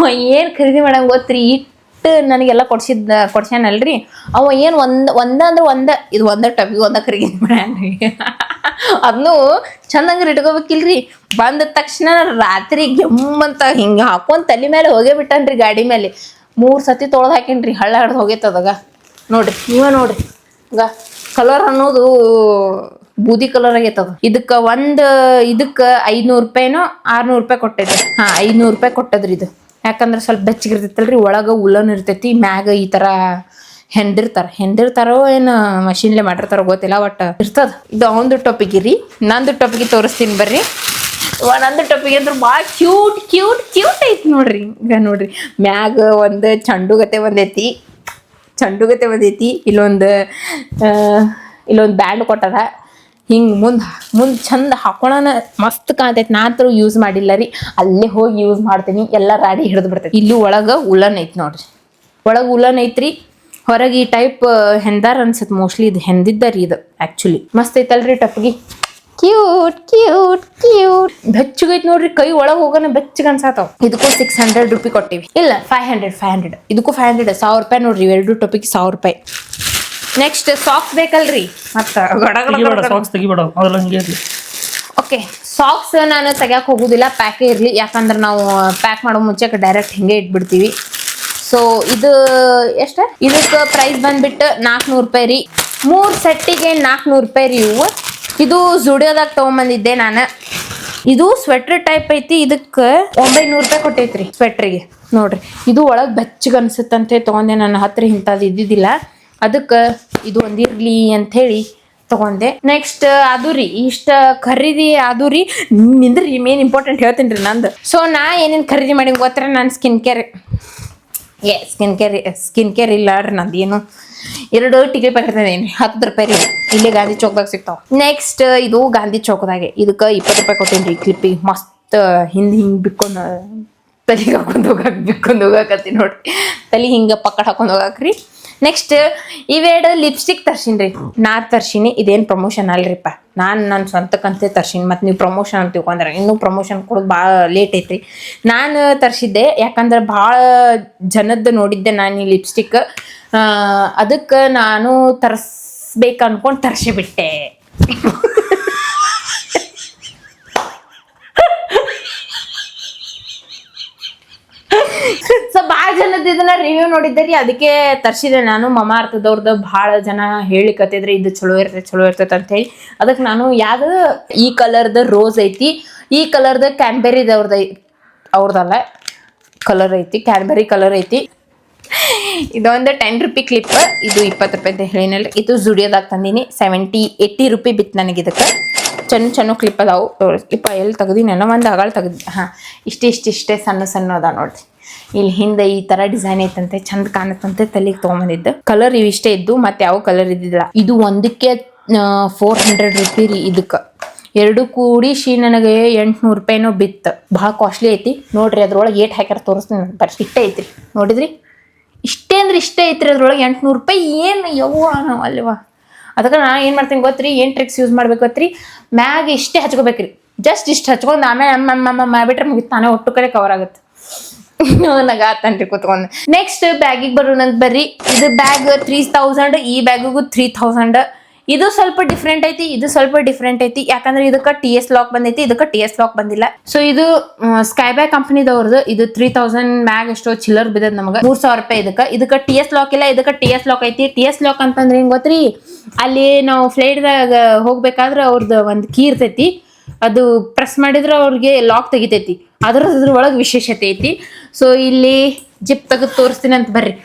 Speaker 1: ಏನು ಖರೀದಿ ಮಾಡಂಗೆ ಗೊತ್ತ್ರಿ? ಇಟ್ಟು ನನಗೆಲ್ಲ ಕೊಡ್ಸಿದ್ ಕೊಡ್ಸ್ಯಾನಲ್ರಿ? ಅವ ಏನು ಒಂದ್ ಒಂದ ಅಂದ್ರೆ ಒಂದ ಇದು ಒಂದ ಟಬಿ ಒಂದ ಕರಿಗೆ ಅದನ್ನು ಚಂದಂಗ್ರಿ ಇಟ್ಕೋಬೇಕಿಲ್ರಿ? ಬಂದ ತಕ್ಷಣ ರಾತ್ರಿ ಗೆಮ್ಮಂತ ಹಿಂಗ ಹಾಕೊಂಡ್ ತಲೆ ಮೇಲೆ ಹೋಗೇ ಬಿಟ್ಟನ್ರಿ ಗಾಡಿ ಮೇಲೆ ಮೂರ್ ಸತಿ ತೊಳ್ದು ಹಾಕಿನ್ರಿ ಹಳ್ಳ ಹಿಡ್ದು ಹೋಗೈತದಾಗ ನೋಡ್ರಿ. ನೀವ ನೋಡ್ರಿ. ಈಗ ಕಲರ್ ಅನ್ನೋದು ಬೂದಿ ಕಲರ್ ಆಗೈತದ ಇದಕ್ಕ ಒಂದ್ ಇದಕ್ಕ ಐದ್ನೂರ್ ರೂಪಾಯಿನೋ ಆರ್ನೂರು ರೂಪಾಯಿ ಕೊಟ್ಟೈತಿ. ಹಾ ಐದ್ನೂರ್ ರೂಪಾಯಿ ಕೊಟ್ಟದ್ರಿ ಇದು. ಯಾಕಂದ್ರ ಸ್ವಲ್ಪ ಬೆಚ್ಚಗಿರ್ತೈತಲ್ರಿ, ಒಳಗೆ ಉಲ್ಲನ್ ಇರ್ತೈತಿ, ಮ್ಯಾಗ ಈ ತರ ಹೆಂದಿರ್ತಾರ ಹೆಂದಿರ್ತಾರೋ ಏನು ಮಷಿನ್ಲೆ ಮಾಡಿರ್ತಾರೋ ಗೊತ್ತಿಲ್ಲ ಒಟ್ಟು ಇರ್ತದ. ಇದು ಒಂದು ಟೊಪಿಗೆ ರೀ ನಂದು ಟೊಪಿಗೆ ತೋರಿಸ್ತೀನಿ ಬರ್ರಿ. ಒಂದೊಂದು ಟೊಪಿಗೆ ಅಂದ್ರೆ ಭಾಳ ಕ್ಯೂಟ್ ಕ್ಯೂಟ್ ಕ್ಯೂಟ್ ಐತಿ ನೋಡ್ರಿ. ಈಗ ನೋಡ್ರಿ, ಮ್ಯಾಗ ಒಂದು ಚಂಡುಗತೆ ಒಂದೈತಿ ಚಂಡುಗತೆ ಒಂದೈತಿ ಇಲ್ಲೊಂದು ಇಲ್ಲೊಂದು ಬ್ಯಾಂಡ್ ಕೊಟ್ಟದ ಹಿಂಗೆ ಮುಂದೆ ಮುಂದೆ ಚಂದ ಹಾಕೊಳನ ಮಸ್ತ್ ಕಾಣ್ತೈತಿ. ನಾತ್ರ ಅಂತೂ ಯೂಸ್ ಮಾಡಿಲ್ಲ ರೀ. ಅಲ್ಲೇ ಹೋಗಿ ಯೂಸ್ ಮಾಡ್ತೀನಿ. ಎಲ್ಲ ರಾಡಿ ಹಿಡಿದು ಬಿಡ್ತೈತಿ. ಇಲ್ಲಿ ಒಳಗೆ ಉಲನ್ ಐತಿ ನೋಡ್ರಿ. ಒಳಗೆ ಉಲನ್ ಐತ್ರಿ. ಹೊರಗೆ ಈ ಟೈಪ್ ಹೆಂದಾರ ಅನ್ಸತ್ ಮೋಸ್ಟ್ಲಿ ಇದು ಹೆಂದಿದ್ದ ರೀ ಇದು ಆ್ಯಕ್ಚುಲಿ ಮಸ್ತ್ ಐತಲ್ರಿ ಟಪ್ಗಿ. ಕ್ಯೂಟ್ ಕ್ಯೂಟ್ ಕ್ಯೂಟ್ ಬೆಚ್ಚಗೈತ್ ನೋಡ್ರಿ. ಕೈ ಒಳಗೆ ಹೋಗೋಣ ಬೆಚ್ಚಗ ಅನ್ಸಾತಾವ. ಇದಕ್ಕೂ ಸಿಕ್ಸ್ ಹಂಡ್ರೆಡ್ ರುಪಿ ಕೊಟ್ಟಿವಿ. ಇಲ್ಲ ಫೈವ್ ಹಂಡ್ರೆಡ್ ಫೈವ್ ಹಂಡ್ರೆಡ್ ಇದಕ್ಕೂ ಫೈವ್ ಹಂಡ್ರೆಡ್ ಸಾವಿರ ರೂಪಾಯಿ ನೋಡ್ರಿ. ಎರಡು ಟೊಪಿಗೆ ಸಾವಿರ ರೂಪಾಯಿ. ನೆಕ್ಸ್ಟ್ ಸಾಕ್ಸ್ ಬೇಕಲ್ರಿ? ಮತ್ತ
Speaker 2: ತೆಗಿಬೇಡ ಸಾಕ್ಸ್ ತೆಗಿಬೇಡ. ಅದೆಲ್ಲ ಹಂಗೆ ಇರ್ಲಿ.
Speaker 1: ಓಕೆ ಸಾಕ್ಸ್ ನಾನು ತೆಗಿಯಕ್ಕೆ ಹೋಗುದಿಲ್ಲ ಪ್ಯಾಕೇ ಇರಲಿ. ಯಾಕಂದ್ರೆ ನಾವು ಪ್ಯಾಕ್ ಮಾಡೋ ಮುಂಚೆ ಡೈರೆಕ್ಟ್ ಹಿಂಗೆ ಇಟ್ಬಿಡ್ತೀವಿ. ಸೊ ಇದು ಎಷ್ಟ? ಇದಕ್ಕೆ ಪ್ರೈಸ್ ಬಂದ್ಬಿಟ್ಟು ನಾಲ್ಕುನೂರು ರೂಪಾಯಿ ರೀ. ಮೂರು ಸೆಟ್ಟಿಗೆ ನಾಲ್ಕುನೂರು ರೂಪಾಯಿ ರೀ ಇವು. ಇದು ಜುಡಿಯೋದಾಗ ತೊಗೊಂಬಂದಿದ್ದೆ ನಾನು. ಇದು ಸ್ವೆಟ್ರ್ ಟೈಪ್ ಐತಿ ಇದಕ್ಕೆ ಒಂಬೈನೂರು ರೂಪಾಯಿ ಕೊಟ್ಟೈತ್ರಿ ಸ್ವೆಟ್ರಿಗೆ ನೋಡ್ರಿ ಇದು ಒಳಗೆ ಬೆಚ್ಚಗೆ ಅನ್ಸುತ್ತಂತೆ ತೊಗೊಂಡೆ ನನ್ನ ಹತ್ರ ಇಂಥದ್ದು ಇದ್ದಿದ್ದಿಲ್ಲ. ಅದಕ್ಕೆ ಇದು ಒಂದಿರಲಿ ಅಂತ ಹೇಳಿ ತಗೊಂಡೆ. ನೆಕ್ಸ್ಟ್ ಅದು ರೀ, ಇಷ್ಟ ಖರೀದಿ ಅದು ರೀ ನಿಂದ್ರಿ ಮೇನ್ ಇಂಪಾರ್ಟೆಂಟ್ ಹೇಳ್ತೀನಿ ರೀ ನಂದು. ಸೊ ನಾ ಏನೇನು ಖರೀದಿ ಮಾಡಿ ಗೊತ್ತರ ನಾನು ಸ್ಕಿನ್ ಕೇರ್ ಏ ಸ್ಕಿನ್ ಕೇರ್ ಸ್ಕಿನ್ ಕೇರ್ ಇಲ್ಲ ರೀ ನಂದು ಏನು. ಎರಡು ಟಿಕೆಟ್ ಪ್ಯಾಕೆಟ್ ಹತ್ತು ರೂಪಾಯಿ ರೀ. ಇಲ್ಲೇ ಗಾಂಧಿ ಚೌಕದಾಗ ಸಿಗ್ತಾವೆ. ನೆಕ್ಸ್ಟ್ ಇದು ಗಾಂಧಿ ಚೌಕದಾಗೆ. ಇದಕ್ಕೆ ಇಪ್ಪತ್ತು ರೂಪಾಯಿ ಕೊಟ್ಟೇನಿ ರೀ ಕ್ಲಿಪ್ಪಿಗೆ ಮಸ್ತ್ ಹಿಂದೆ ಹಿಂಗೆ ಬಿಕ್ಕೊಂಡು, ತಲೆಗೆ ಹಾಕೊಂಡು ಹೋಗಕ್ಕೆ ಬಿಕ್ಕೊಂಡು ಹೋಗಕತ್ತಿ ನೋಡ್ರಿ. ತಲೆ ಹಿಂಗೆ ಪಕ್ಕಡ ಹಾಕೊಂಡು ಹೋಗಕ್ರಿ ನೆಕ್ಸ್ಟ್ ಇವೆರಡು ಲಿಪ್ಸ್ಟಿಕ್ ತರ್ಸೀನಿ ರೀ. ನಾ ತರ್ಸಿನಿ, ಇದೇನು ಪ್ರಮೋಷನ್ ಅಲ್ರಿಪ್ಪ. ನಾನು ನನ್ನ ಸ್ವಂತಕ್ಕಂತೆ ತರ್ಸೀನಿ, ಮತ್ತು ನೀವು ಪ್ರಮೋಷನ್ ಅಂತ ತಿಳ್ಕೊಂಡ್ರೆ ಇನ್ನೂ ಪ್ರಮೋಷನ್ ಕೊಡೋದು ಭಾಳ ಲೇಟ್ ಐತ್ರಿ. ನಾನು ತರಿಸಿದ್ದೆ, ಯಾಕಂದ್ರೆ ಭಾಳ ಜನದ್ದು ನೋಡಿದ್ದೆ ನಾನು ಈ ಲಿಪ್ಸ್ಟಿಕ್ ಅದಕ್ಕೆ ನಾನು ತರಿಸ್ಬೇಕು ಅಂದ್ಕೊಂಡು ತರಿಸಿಬಿಟ್ಟೆ ಸೊ ಭಾಳ ಜನದ ಇದನ್ನ ರಿವ್ಯೂ ರೀ. ಅದಕ್ಕೆ ತರ್ಸಿದೆ ನಾನು. ಮಮಾ ಅರ್ಥದವ್ರದ್ದು ಭಾಳ ಜನ ಹೇಳಿಕತ್ತಿದ್ರೆ ಇದು ಚಲೋ ಇರ್ತೈತೆ ಚಲೋ ಇರ್ತೈತೆ ಅಂತ ಹೇಳಿ. ಅದಕ್ಕೆ ನಾನು, ಯಾವ್ದು ಈ ಕಲರ್ದ ರೋಸ್ ಐತಿ, ಈ ಕಲರ್ದ ಕ್ಯಾನ್ಬೆರಿದವ್ರದ್ದು ಅವ್ರದಲ್ಲ ಕಲರ್ ಐತಿ ಕ್ಯಾನ್ಬೆರಿ ಕಲರ್ ಐತಿ. ಇದೊಂದು ಟೆನ್ ರುಪಿ ಕ್ಲಿಪ್ ಇದು ಇಪ್ಪತ್ತು ರೂಪಾಯಿ ಅಂತ ಹೇಳಿನಲ್ರಿ. ಇದು ಜುಡಿಯೋದಾಗ ತಂದೀನಿ. ಸೆವೆಂಟಿ ಏಯ್ಟಿ ರುಪಿ ಬಿತ್ತು ನನಗೆ ಇದಕ್ಕೆ. ಚೆನ್ನ ಚೆನ್ನ ಕ್ಲಿಪ್ ಅದಾವು. ಇಪ್ಪ ಎಲ್ಲಿ ತೆಗ್ದಿನ ಒಂದು ಅಗಳ ತೆಗ್ದು, ಹಾಂ, ಇಷ್ಟು, ಇಷ್ಟ, ಇಷ್ಟೇ ಸಣ್ಣ ಸಣ್ಣ ಅದ ನೋಡ್ರಿ. ಇಲ್ಲಿ ಹಿಂದೆ ಈ ತರ ಡಿಸೈನ್ ಐತಂತೆ, ಚಂದ ಕಾಣತ್ತಂತೆ ತಲೆಗೆ ತೊಗೊಂಬಂದಿದ್ದು. ಕಲರ್ ಇವು ಇಷ್ಟೇ ಇದ್ದು, ಮತ್ತೆ ಯಾವ ಕಲರ್ ಇದ್ದಿಲ್ಲ ಇದು ಒಂದಕ್ಕೆ ಫೋರ್ ಹಂಡ್ರೆಡ್ ರುಪಿ ರೀ ಇದಕ್ಕೆ ಎರಡು ಕೂಡಿ ಶೀ ನನಗೆ ಎಂಟುನೂರು ರೂಪಾಯಿನೋ ಬಿತ್ತು. ಭಾಳ ಕಾಸ್ಟ್ಲಿ ಐತಿ. ನೋಡ್ರಿ ಅದ್ರೊಳಗೆ ಏಟ್ ಹಾಕ್ಯಾರ ತೋರಿಸ್ತೀನಿ ಬರ್ರಿ, ಇಷ್ಟೇ ಐತ್ರಿ. ನೋಡಿದ್ರಿ? ಇಷ್ಟೇ ಅಂದ್ರೆ ಇಷ್ಟೇ ಐತ್ರಿ ಅದ್ರೊಳಗೆ ಎಂಟುನೂರು ರೂಪಾಯಿ. ಏನು ಯವ್ವ ನಾವು ಅಲ್ವಾ? ಅದಕ್ಕೆ ನಾನು ಏನು ಮಾಡ್ತೀನಿ ಗೊತ್ತ್ರಿ? ಏನು ಟ್ರಿಕ್ಸ್ ಯೂಸ್ ಮಾಡ್ಬೇಕು ಗೊತ್ತ್ರಿ? ಮ್ಯಾಗ ಇಷ್ಟೇ ಹಚ್ಕೋಬೇಕ್ರಿ. ಜಸ್ಟ್ ಇಷ್ಟು ಹಚ್ಕೊಂಡು ಆಮೇಲೆ ಅಮ್ಮ ಅಮ್ಮ ಮಾಡ್ಬಿಟ್ರೆ ಮುಗಿತು. ತಾನೇ ಒಟ್ಟು ಕಡೆ ಕವರ್ ಆಗುತ್ತೆ. ನಗಾತನ್ರಿ ಕುತ್ಕೊಂಡು. ನೆಕ್ಸ್ಟ್ ಬ್ಯಾಗಿಗೆ ಬರೋಣಂತ ಬರ್ರಿ. ಇದು ಬ್ಯಾಗ್ ತ್ರೀ ತೌಸಂಡ್ ಈ ಬ್ಯಾಗಿಗೂ ತ್ರೀ ತೌಸಂಡ್ ಇದು ಸ್ವಲ್ಪ ಡಿಫ್ರೆಂಟ್ ಐತಿ, ಇದು ಸ್ವಲ್ಪ ಡಿಫ್ರೆಂಟ್ ಐತಿ. ಯಾಕಂದ್ರೆ ಇದಕ್ಕೆ ಟಿ ಎಸ್ ಲಾಕ್ ಬಂದೈತಿ, ಇದಕ್ಕೆ ಟಿ ಎಸ್ ಲಾಕ್ ಬಂದಿಲ್ಲ. ಸೊ ಇದು ಸ್ಕೈ ಬ್ಯಾಗ್ ಕಂಪನಿದವ್ರದ್ದು ಇದು ತ್ರೀ ತೌಸಂಡ್ ಮ್ಯಾಗ್ ಎಷ್ಟೋ ಚಿಲ್ಲರ್ ಬಿದ್ದದ ನಮಗೆ. ಮೂರ್ ಸಾವಿರ ರೂಪಾಯಿ ಇದಕ್ಕೆ. ಇದಕ್ಕೆ ಟಿ ಎಸ್ ಲಾಕ್ ಇಲ್ಲ, ಇದಕ್ಕೆ ಟಿ ಎಸ್ ಲಾಕ್ ಐತಿ. ಟಿ ಎಸ್ ಲಾಕ್ ಅಂತಂದ್ರೆ ಹೆಂಗ್ ಗೊತ್ತ್ರಿ? ಅಲ್ಲಿ ನಾವು ಫ್ಲೈಟ್ದಾಗ ಹೋಗ್ಬೇಕಾದ್ರೆ ಅವ್ರದ್ದು ಒಂದು ಕೀ ಇರ್ತೈತಿ. ಅದು ಪ್ರೆಸ್ ಮಾಡಿದ್ರೆ ಅವ್ರಿಗೆ ಲಾಕ್ ತೆಗಿತೈತಿ. ಅದ್ರ ಒಳಗೆ ವಿಶೇಷತೆ ಐತಿ. ಸೊ ಇಲ್ಲಿ ಜಿಪ್ ತೆಗೆದು ತೋರಿಸ್ತೀನಿ ಅಂತ ಬರ್ರಿ.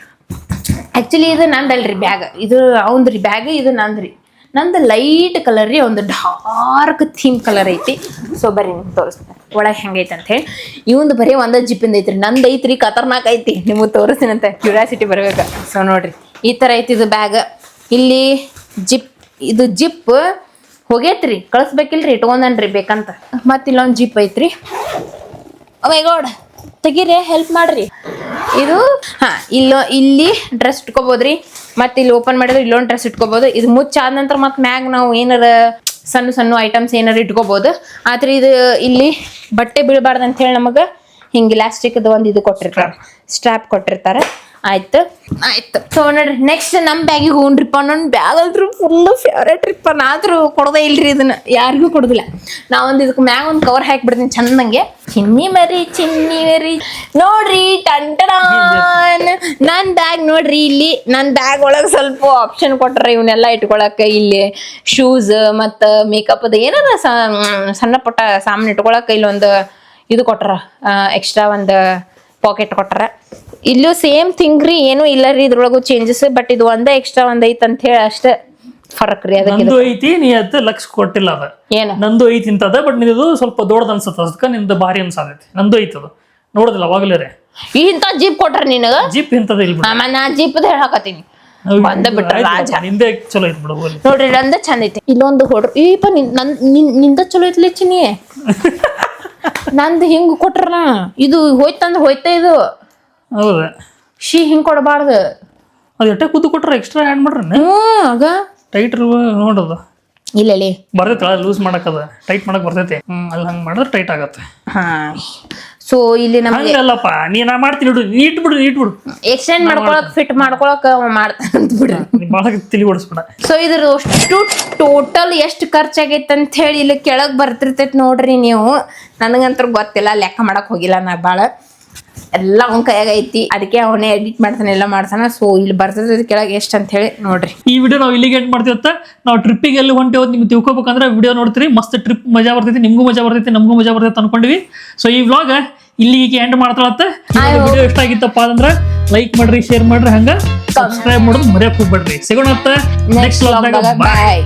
Speaker 1: ಆ್ಯಕ್ಚುಲಿ ಇದು ನಂದಲ್ರಿ ಬ್ಯಾಗ್ ಇದು ಅವಂದ್ರಿ ಬ್ಯಾಗ್ ಇದು ನಂದ್ರಿ. ನಂದು ಲೈಟ್ ಕಲರ್ ರೀ ಒಂದು ಡಾರ್ಕ್ ಥೀಮ್ ಕಲರ್ ಐತಿ. ಸೊ ಬರ್ರಿ ನಿಮ್ಗೆ ತೋರಿಸ್ತೀನಿ. ಒಳಗೆ ಹೆಂಗೈತೆ ಅಂತ ಹೇಳಿ. ಇವಂದು ಬರೀ ಒಂದ ಜಿಪ್ಪಿಂದ ಐತ್ರಿ. ನಂದು ಐತ್ರಿ, ಖತರ್ನಾಕ್ ಐತಿ. ನಿಮಗೆ ತೋರಿಸ್ತೀನಿ ಅಂತ ಕ್ಯೂರಿಯಾಸಿಟಿ ಬರ್ಬೇಕು. ಸೊ ನೋಡ್ರಿ. ಈ ಥರ ಐತಿ ಇದು ಬ್ಯಾಗ್ ಇಲ್ಲಿ ಜಿಪ್, ಇದು ಜಿಪ್ ಹೋಗೈತ್ರಿ ಕಳಿಸ್ಬೇಕಿಲ್ರಿ ಇಟ್ಕೊಂಡನ್ರಿ ಬೇಕಂತ. ಮತ್ತೆ ಇಲ್ಲೊಂದು ಜೀಪ್ ಐತ್ರಿ. ಗಾಡ್ ತೆಗೀರಿ ಹೆಲ್ಪ್ ಮಾಡ್ರಿ. ಇದು ಹಾ ಇಲ್ಲ ಇಲ್ಲಿ ಡ್ರೆಸ್ ಇಟ್ಕೋಬೋದ್ರಿ ಮತ್ತೆ ಇಲ್ಲಿ ಓಪನ್ ಮಾಡಿದ್ರೆ ಇಲ್ಲೊಂದು ಡ್ರೆಸ್ ಇಟ್ಕೋಬೋದು. ಇದು ಮುಚ್ಚಾದ ನಂತರ ಮತ್ತೆ ಮ್ಯಾಗ್ ನಾವು ಏನಾರ ಸಣ್ಣ ಸಣ್ಣ ಐಟಮ್ಸ್ ಏನಾರ ಇಟ್ಕೋಬೋದು. ಆದ್ರೆ ಇದು ಇಲ್ಲಿ ಬಟ್ಟೆ ಬೀಳಬಾರ್ದು ಅಂತ ಹೇಳಿ ನಮಗೆ ಹಿಂಗೆ ಇಲಾಸ್ಟಿಕ್ದು ಒಂದು ಇದು ಕೊಟ್ಟಿರ್ತಾರೆ ಸ್ಟ್ರಾಪ್ ಕೊಟ್ಟಿರ್ತಾರೆ. ಆಯ್ತು? ಆಯ್ತು. ಸೊ ನೋಡ್ರಿ ನೆಕ್ಸ್ಟ್ ನಮ್ಮ ಬ್ಯಾಗಿಗೆ ಹೋಗ್ರಿಪ್ಪ ನನ್ನ ಬ್ಯಾಗ್ ಅಂದ್ರೂ ಫುಲ್ ಫೇವ್ರೇಟ್ ಟ್ರಿಪ್ ಆದರೂ ಕೊಡೋದೇ ಇಲ್ರಿ ಇದನ್ನ ಯಾರಿಗೂ ಕೊಡೋದಿಲ್ಲ. ನಾ ಒಂದು ಇದಕ್ಕೆ ಮ್ಯಾಗ ಒಂದು ಕವರ್ ಹಾಕ್ಬಿಡ್ತೀನಿ ಚಂದಂಗೆ. ಚಿನ್ನಿ ಮರಿ ಚಿನ್ನಿ ಮರಿ. ನೋಡ್ರಿ ಟಂಟನ ನನ್ನ ಬ್ಯಾಗ್ ನೋಡ್ರಿ ಇಲ್ಲಿ ನನ್ನ ಬ್ಯಾಗ್ ಒಳಗೆ ಸ್ವಲ್ಪ ಆಪ್ಷನ್ ಕೊಟ್ರೆ ಇವನ್ನೆಲ್ಲ ಇಟ್ಕೊಳಕ್ಕೆ ಇಲ್ಲಿ ಶೂಸ್ ಮತ್ತು ಮೇಕಪ್ ಅದು ಏನಾರ ಸಣ್ಣ ಪುಟ್ಟ ಸಾಮಾನು ಇಟ್ಕೊಳಕ್ಕೆ ಒಂದು ಇದು ಕೊಟ್ರ ಎಕ್ಸ್ಟ್ರಾ ಒಂದು ಪಾಕೆಟ್ ಕೊಟ್ಟಾರ ಇಲ್ಲೂ ಸೇಮ್ ಥಿಂಗ್ ರೀ ಏನೂ ಇಲ್ಲ ರೀ ಇದ್ರೊಳಗು ಚೇಂಜಸ್ ಬಟ್ ಇದು ಒಂದೇ ಎಕ್ಸ್ಟ್ರಾ ಒಂದ್ ಐತ್ ಅಂತ ಹೇಳಿ ಅಷ್ಟೇ ಫರಕ್ ರೀ ಅದಕ್ಕೆ
Speaker 2: ನಂದು ಐತಿ ನೀ ಅದ ಲಕ್ಷ ಕೊಟ್ಟಿಲ್ಲ ಅದ.
Speaker 1: ಏನ?
Speaker 2: ನಂದು ಐತಿ ಇಂತದ ಬಟ್ ನಿಂದು ಸ್ವಲ್ಪ ದೊಡ್ಡದ ಅನ್ಸತ್ತ ಅದಕ್ಕ ನಿಂದು ಭಾರಿ ಅನ್ಸತೈತಿ. ನಂದು ಅದು. ನೋಡುದಿಲ್ಲ ಅವಾಗಲೇ ರೀ.
Speaker 1: ಇಂತ ಜೀಪ್ ಕೊಟ್ರ ನಿನಗ?
Speaker 2: ಜೀಪ್ ಇಂತದ ಇಲ್ಲ ಬಿಡು.
Speaker 1: ನಾ ಜೀಪ್ ಹೇಳಕತ್ತೀನಿ. ಬಂದ ಬಿಟ್ರ
Speaker 2: ಆಯ್ತು
Speaker 1: ರಾಜ
Speaker 2: ಬಿಡು, ನಿಂದೆ ಚಲೋ ಐತಿ ಬಿಡು ಹೋಗ್ಲಿ.
Speaker 1: ನೋಡ್ರಿ ನಂದ ಚಂದ ಐತಿ. ಇಲ್ಲೊಂದು ಹೊಡ್ರಿ ಈಪ ನಿಂದ ಚಲೋ ಐತಿ ಚಿನಿ ನಂದು ಹಿಂಗ್ ಕೊಟ್ರನ. ಇದು ಹೋಯ್ತಂದ್ರ ಹೋಯ್ತ ಇದು.
Speaker 2: ಹೌದು.
Speaker 1: ಶಿ ಹಿಂಗ್ ಕೊಡಬಾರ್ದು.
Speaker 2: ಅದು ಎಟ್ಟೆ ಕೂತು ಕೊಟ್ರೆ ಎಕ್ಸ್ಟ್ರಾ ಆ್ಯಡ್ ಮಾಡ್ರಿ
Speaker 1: ಹ್ಞೂ ಆಗ?
Speaker 2: ಟೈಟ್ ನೋಡೋದು.
Speaker 1: ಇಲ್ಲ ಲೇ
Speaker 2: ಬರ್ತೈತೆ ಲೂಸ್ ಮಾಡಕ್ಕದ ಟೈಟ್ ಮಾಡಕ್ ಬರ್ತೈತಿ. ಹ್ಞೂ ಅಲ್ಲಿ ಹಂಗೆ ಮಾಡಿದ್ರೆ ಟೈಟ್ ಆಗತ್ತೆ.
Speaker 1: ಹಾ. ಸೊ ಇಲ್ಲಿ ನಮ್ಗೆ
Speaker 2: ಹಂಗಲ್ಲಪ್ಪ ನೀ ನಾ ಮಾಡ್ತೀನಿ ಬಿಡು ನೀಟ್ ಬಿಡು ನೀಟ್ ಬಿಡು
Speaker 1: ಎಕ್ಸ್ಟೆಂಡ್ ಮಾಡ್ಕೊಳಕ್ ಫಿಟ್ ಮಾಡ್ಕೊಳಕ್ ಮಾಡ್ತಾನಂತ ಬಿಡ್ರಿ
Speaker 2: ನೀ ಭಾಳ ತಿಳಿ ಓಡಿಸ್ಬೇಡ
Speaker 1: ಸೊ ಇದ್ರ ಅಷ್ಟು ಟೋಟಲ್ ಎಷ್ಟು ಖರ್ಚಾಗೈತೆ ಅಂತ ಹೇಳಿ ಇಲ್ಲಿ ಕೆಳಗ್ ಬರ್ತಿರ್ತೈತಿ ನೋಡ್ರಿ ನೀವು. ನನಗಂತ್ರ ಗೊತ್ತಿಲ್ಲ ಲೆಕ್ಕ ಮಾಡಕ್ ಹೋಗಿಲ್ಲ ನಾ ಭಾಳ ಎಲ್ಲ ಅವನ ಕೈಯಾಗ ಐತಿ. ಅದಕ್ಕೆ ಅವನೇ ಎಡಿಟ್ ಮಾಡ್ತಾನೆ ಎಲ್ಲ ಮಾಡ್ತಾನ. ಸೊ ಇಲ್ಲಿ ಬರ್ತೈತಿ ಕೆಳಗೆ ಎಷ್ಟು ಅಂತ ಹೇಳಿ ನೋಡ್ರಿ.
Speaker 2: ಈ ವಿಡಿಯೋ ನಾವು ಇಲ್ಲಿಗೆ ಎಂಡ್ ಅಂತ ನಾವು ಟ್ರಿಪ್ಪಿಗೆ ಎಲ್ಲಿ ಹೊಂಟೇವ್ ನಿಮ್ಗೆ ತಿಳ್ಕೊಬೇಕಂದ್ರೆ ವಿಡಿಯೋ ನೋಡ್ತೀರಿ. ಮಸ್ತ್ ಟ್ರಿಪ್ ಮಜಾ ಬರ್ತೈತಿ ನಿಮ್ಗೂ ಮಜಾ ಬರ್ತೈತಿ ನಮಗೂ ಮಜಾ ಬರ್ತೈತಿ ಅನ್ಕೊಂಡಿವಿ. ಸೊ ಈ ವ್ಲಾಗ್ ಇಲ್ಲಿಗೆ ಎಂಡ್ ಮಾಡ್ತಾಳತ್ತ. ವಿಡಿಯೋ ಇಷ್ಟ ಆಗಿತ್ತಪ್ಪ ಅಂದ್ರೆ ಲೈಕ್ ಮಾಡ್ರಿ ಶೇರ್ ಮಾಡ್ರಿ ಹಂಗ ಸಬ್ಸ್ಕ್ರೈಬ್ ಮಾಡೋದು ಮರ್ಯಾಕ್ ಹೋಗ್ಬೇಡ್ರಿ. ಸಿಗೋಣ ನೆಕ್ಸ್ಟ್
Speaker 1: ಬಾಯ್